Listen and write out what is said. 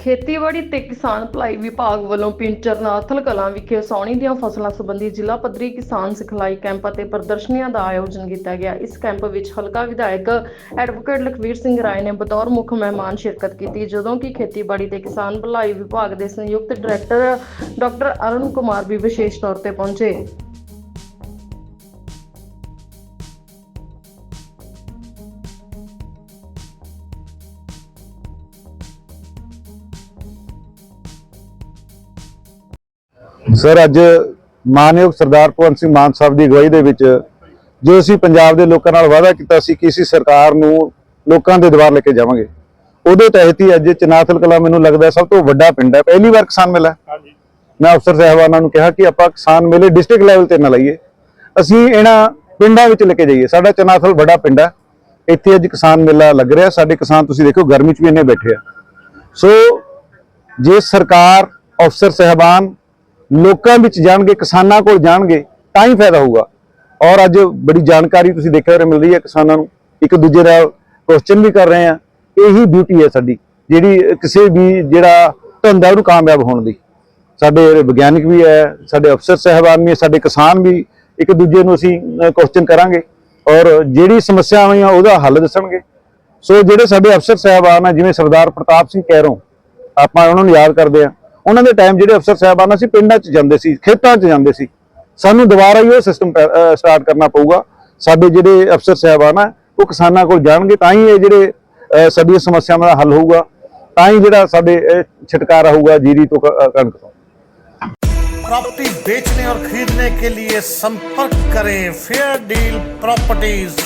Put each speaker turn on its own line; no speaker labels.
ਖੇਤੀਬਾੜੀ ਤੇ ਕਿਸਾਨ ਭਲਾਈ ਵਿਭਾਗ ਵੱਲੋਂ ਪਿੰਡ ਚਰਨਾਥਲ ਕਲਾਂ ਵਿਖੇ ਸੌਣੀ ਦੀਆਂ ਫਸਲਾਂ ਸੰਬੰਧੀ ਜ਼ਿਲ੍ਹਾ ਪੱਧਰੀ ਕਿਸਾਨ ਸਿਖਲਾਈ ਕੈਂਪ ਅਤੇ ਪ੍ਰਦਰਸ਼ਨੀਆਂ ਦਾ ਆਯੋਜਨ ਕੀਤਾ ਗਿਆ। ਇਸ ਕੈਂਪ ਵਿੱਚ ਹਲਕਾ ਵਿਧਾਇਕ ਐਡਵੋਕੇਟ ਲਖਵੀਰ ਸਿੰਘ ਰਾਏ ਨੇ ਬਤੌਰ ਮੁੱਖ ਮਹਿਮਾਨ ਸ਼ਿਰਕਤ ਕੀਤੀ, ਜਦੋਂ ਕਿ ਖੇਤੀਬਾੜੀ ਤੇ ਕਿਸਾਨ ਭਲਾਈ ਵਿਭਾਗ ਦੇ ਸੰਯੁਕਤ ਡਾਇਰੈਕਟਰ ਡਾਕਟਰ ਅਰੁਣ ਕੁਮਾਰ ਵੀ ਵਿਸ਼ੇਸ਼ ਤੌਰ ਤੇ ਪਹੁੰਚੇ।
ਸਰ ਅੱਜ ਮਾਨਯੋਗ ਸਰਦਾਰ ਭਗਵੰਤ ਸਿੰਘ ਮਾਨ ਸਾਹਿਬ ਦੀ ਅਗਵਾਈ ਦੇ ਵਿੱਚ ਜੋ ਅਸੀਂ ਪੰਜਾਬ ਦੇ ਲੋਕਾਂ ਨਾਲ ਵਾਅਦਾ ਕੀਤਾ ਸੀ ਕਿ ਅਸੀਂ ਸਰਕਾਰ ਨੂੰ ਲੋਕਾਂ ਦੇ ਦੁਆਰ ਲੈ ਕੇ ਜਾਵਾਂਗੇ ਉਹਦੇ ਤਹਿਤ ਹੀ ਅੱਜ ਚਨਾਥਲ ਕਲਾ ਮੈਨੂੰ ਲੱਗਦਾ ਸਭ ਤੋਂ ਵੱਡਾ ਪਿੰਡ ਹੈ। ਪਹਿਲੀ ਵਾਰ ਕਿਸਾਨ ਮੇਲਾ ਹੈ। ਮੈਂ ਅਫਸਰ ਸਾਹਿਬਾਨਾਂ ਨੂੰ ਕਿਹਾ ਕਿ ਆਪਾਂ ਕਿਸਾਨ ਮੇਲੇ ਡਿਸਟ੍ਰਿਕਟ ਲੈਵਲ ਤੇ ਨਾ ਲਾਈਏ। ਅਸੀਂ ਇਹਨਾਂ ਪਿੰਡਾਂ ਵਿੱਚ ਲੈ ਕੇ ਜਾਈਏ। ਸਾਡਾ ਚਨਾਥਲ ਵੱਡਾ ਪਿੰਡ ਹੈ। ਇੱਥੇ ਅੱਜ ਕਿਸਾਨ ਮੇਲਾ ਲੱਗ ਰਿਹਾ। ਸਾਡੇ ਕਿਸਾਨ ਤੁਸੀਂ ਦੇਖੋ ਗਰਮੀ 'ਚ ਵੀ ਇੰਨੇ ਬੈਠੇ ਆ। ਸੋ ਜੇ ਸਰਕਾਰ ਅਫਸਰ ਸਹਿਬਾਨ ਲੋਕਾਂ ਵਿੱਚ ਜਾਣਗੇ, ਕਿਸਾਨਾਂ ਕੋਲ ਜਾਣਗੇ, ਤਾਂ ਹੀ ਫਾਇਦਾ ਹੋਊਗਾ। ਔਰ ਅੱਜ ਬੜੀ ਜਾਣਕਾਰੀ ਤੁਸੀਂ ਦੇਖਿਆ ਰਹੇ ਮਿਲ ਰਹੀ ਹੈ ਕਿਸਾਨਾਂ ਨੂੰ। ਇੱਕ ਦੂਜੇ ਦਾ ਕੁਐਸਚਨ ਵੀ ਕਰ ਰਹੇ ਆ ਇਹੀ ਬਿਊਟੀ ਹੈ ਸਾਡੀ, ਜਿਹੜੀ ਕਿਸੇ ਵੀ ਜਿਹੜਾ ਧੰਦਾ, ਉਹਨੂੰ ਕਾਮਯਾਬ ਹੋਣ ਦੀ। ਸਾਡੇ ਜਿਹੜੇ ਵਿਗਿਆਨਿਕ ਵੀ ਹੈ, ਸਾਡੇ ਅਫਸਰ ਸਹਿਬਾਨ ਵੀ ਸਾਡੇ ਕਿਸਾਨ ਵੀ ਇੱਕ ਦੂਜੇ ਨੂੰ ਅਸੀਂ ਕੁਐਸਚਨ ਕਰਾਂਗੇ। ਔਰ ਜਿਹੜੀ ਸਮੱਸਿਆ ਹੋਈਆਂ ਉਹਦਾ ਹੱਲ ਦੱਸਣਗੇ। ਸੋ ਜਿਹੜੇ ਸਾਡੇ ਅਫਸਰ ਸਹਿਬਾਨ ਆ ਜਿਵੇਂ ਸਰਦਾਰ ਪ੍ਰਤਾਪ ਸਿੰਘ ਕੈਰੋਂ, ਆਪਾਂ ਉਹਨਾਂ ਨੂੰ ਯਾਦ ਕਰਦੇ ਆ ਉਹਨਾਂ ਦੇ ਟਾਈਮ ਜਿਹੜੇ ਅਫਸਰ ਸਹਿਬਾਨ ਸੀ ਪਿੰਡਾਂ 'ਚ ਜਾਂਦੇ ਸੀ ਖੇਤਾਂ 'ਚ ਜਾਂਦੇ ਸੀ ਸਾਨੂੰ ਦੁਬਾਰਾ ਹੀ ਉਹ ਸਿਸਟਮ ਸਟਾਰਟ ਕਰਨਾ ਪਊਗਾ ਸਾਡੇ ਜਿਹੜੇ ਅਫਸਰ ਸਹਿਬਾਨ ਆ ਉਹ ਕਿਸਾਨਾਂ ਕੋਲ ਜਾਣਗੇ ਤਾਂ ਹੀ ਇਹ ਜਿਹੜੇ ਅਹ, ਸਾਡੀਆਂ ਸਮੱਸਿਆਵਾਂ ਦਾ ਹੱਲ ਹੋਊਗਾ ਤਾਂ ਹੀ ਜਿਹੜਾ ਸਾਡੇ ਅਹ, ਛੁਟਕਾਰਾ ਹੋਊਗਾ ਜੀਰੀ ਤੋਂ ਕ- ਅਹ, ਕਣਕ ਤੋਂ
प्रॉपर्टी बेचने और खरीदने के लिए संपर्क करें फेयर डील प्रॉपर्टीज